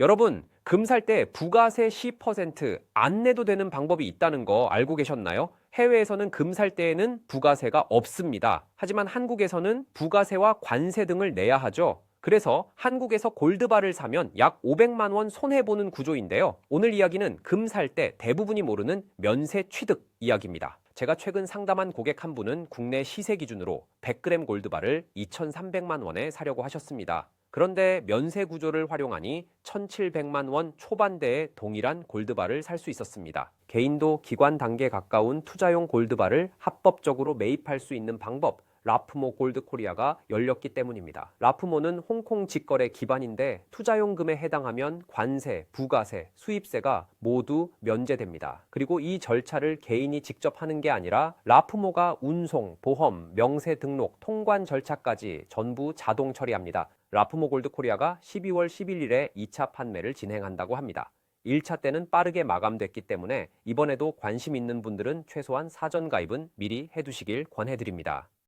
여러분, 금 살 때 부가세 10%안 내도 되는 방법이 있다는 거 알고 계셨나요? 해외에서는 금 살 때에는 부가세가 없습니다. 하지만 한국에서는 부가세와 관세 등을 내야 하죠. 그래서 한국에서 골드바를 사면 약 500만 원 손해보는 구조인데요. 오늘 이야기는 금 살 때 대부분이 모르는 면세 취득 이야기입니다. 제가 최근 상담한 고객 한 분은 국내 시세 기준으로 100g 골드바를 2,300만 원에 사려고 하셨습니다. 그런데 면세 구조를 활용하니 1,700만 원 초반대의 동일한 골드바를 살 수 있었습니다. 개인도 기관 단계 가까운 투자용 골드바를 합법적으로 매입할 수 있는 방법, 라프모 골드 코리아가 열렸기 때문입니다. 라프모는 홍콩 직거래 기반인데 투자용금에 해당하면 관세, 부가세, 수입세가 모두 면제됩니다. 그리고 이 절차를 개인이 직접 하는 게 아니라 라프모가 운송, 보험, 명세 등록, 통관 절차까지 전부 자동 처리합니다. 라프모 골드 코리아가 12월 11일에 2차 판매를 진행한다고 합니다. 1차 때는 빠르게 마감됐기 때문에 이번에도 관심 있는 분들은 최소한 사전 가입은 미리 해두시길 권해드립니다.